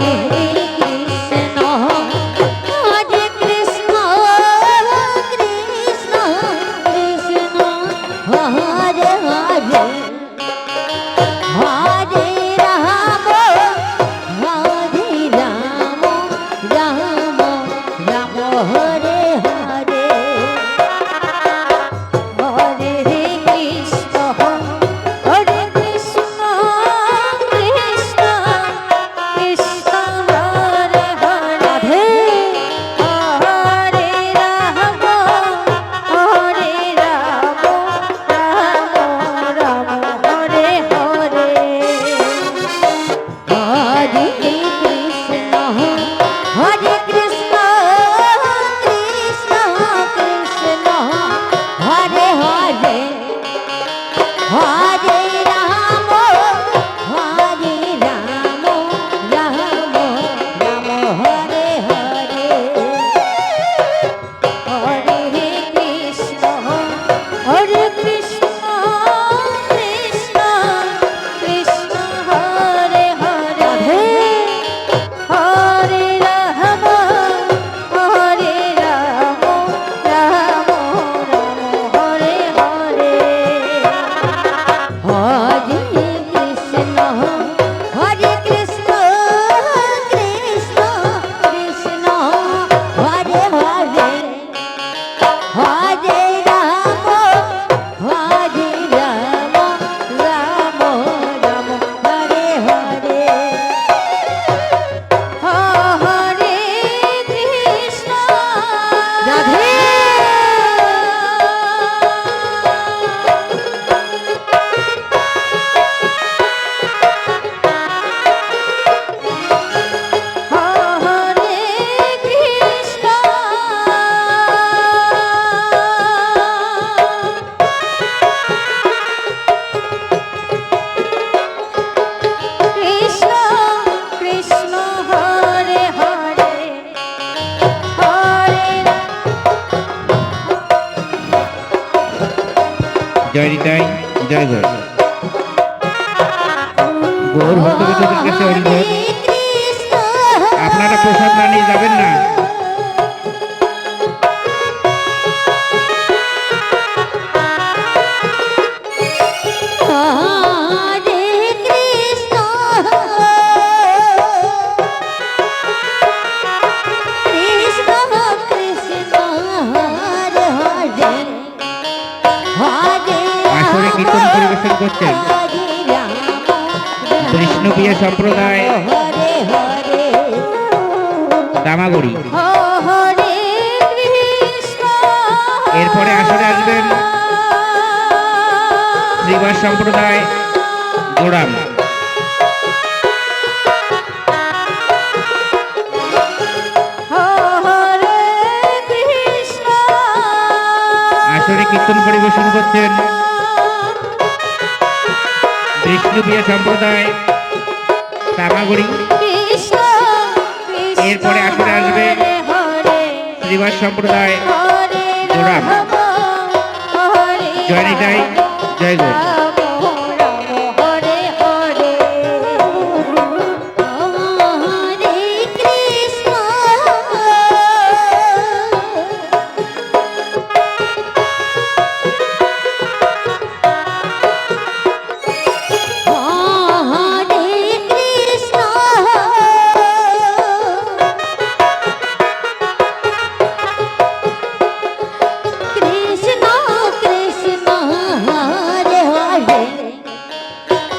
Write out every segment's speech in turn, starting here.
লাগে Ah! হৃদয় জয় জয়। গৌর ভক্তবৃন্দদের কাছে অনুরোধ আপনারা প্রসাদ না নিয়ে যাবেন না। Hare করে কীর্তন পরিবেশন করছেন। কৃষ্ণপ্রিয়া সম্প্রদায় দামাগুড়ি। এরপরে আসরে আসবেন শ্রীবাস সম্প্রদায় গোড়াম। আসরে কীর্তন পরিবেশন করছেন। ঋষিকুবিয়া সম্প্রদায় তামাগুড়ি। এরপরে আসলে আসবে শ্রীবাস সম্প্রদায় জোরাম জয় জয়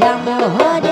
নম হরে